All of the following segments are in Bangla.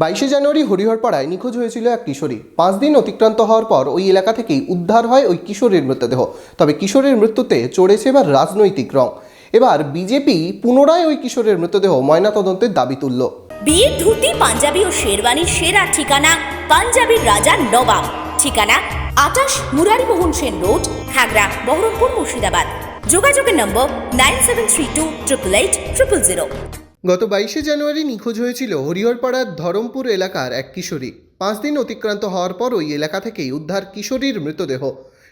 বাইশে জানুয়ারি হরিহরপাড়ায় নিখোঁজ হয়েছিল এক কিশোরী। পাঁচ দিন অতিক্রান্ত হওয়ার পর ওই এলাকা থেকেই উদ্ধার হয় ওই কিশোরীর মৃতদেহ। তবে কিশোরের মৃত্যুতে চড়েছে এবার রাজনৈতিক রং। এবার বিজেপি পুনরায় ওই কিশোরের মৃতদেহ ময়নাতদন্তের দাবি তুলল। বিয়ের ধুতি, পাঞ্জাবি ও শেরওয়ানির সেরা ঠিকানা পাঞ্জাবির রাজা নবাব। ঠিকানা আটাশ মুরারিমোহন সেন রোড খাগড়া বহরমপুর মুর্শিদাবাদ। যোগাযোগের নম্বর nine seven three two triple eight triple zero. গত বাইশে জানুয়ারি নিখোঁজ হয়েছিল হরিহরপাড়ার ধরমপুর এলাকার এক কিশোরী। পাঁচ দিন অতিক্রান্ত হওয়ার পর ওই এলাকা থেকেই উদ্ধার কিশোরীর মৃতদেহ।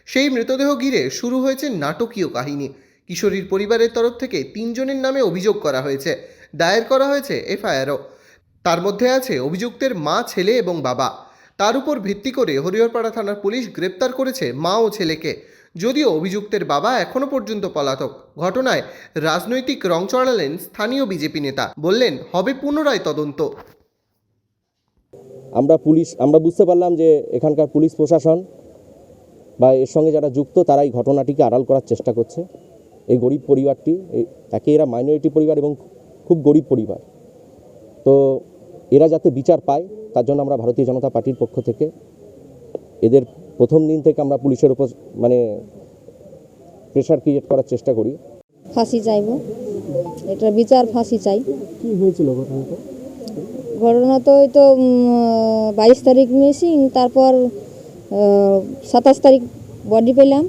সেই মৃতদেহ ঘিরে শুরু হয়েছে নাটকীয় কাহিনী। কিশোরীর পরিবারের তরফ থেকে তিনজনের নামে অভিযোগ করা হয়েছে। দায়ের করা হয়েছে এফআইআরও। তার মধ্যে আছে অভিযুক্তের মা, ছেলে এবং বাবা। তার উপর ভিত্তি করে হরিহরপাড়া থানার পুলিশ গ্রেপ্তার করেছে মা ও ছেলেকে। যদিও অভিযুক্তের বাবা এখনও পর্যন্ত পলাতক। ঘটনায় রাজনৈতিক রং চড়ালেন স্থানীয় বিজেপি নেতা। বললেন, হবে পুনরায় তদন্ত। আমরা পুলিশ, আমরা বুঝতে পারলাম যে এখানকার পুলিশ প্রশাসন বা এর সঙ্গে যারা যুক্ত তারা এই ঘটনাটিকে আড়াল করার চেষ্টা করছে। এই গরিব পরিবারটি একে এরা মাইনরিটি পরিবার এবং খুব গরিব পরিবার। তো এরা যাতে বিচার পায়, তার জন্য আমরা ভারতীয় জনতা পার্টির পক্ষ থেকে এদের প্রথম দিন থেকে আমরা পুলিশের উপর মানে প্রেশার ক্রিয়েট করার চেষ্টা করি। ফাঁসি চাইব। এটা বিচার ফাঁসি চাই। কি হয়েছিল ঘটনাটা? ঘটনা তো ওই তো বাইশ তারিখ মিসিং তারপর সাতাশ তারিখ বডি পেলাম।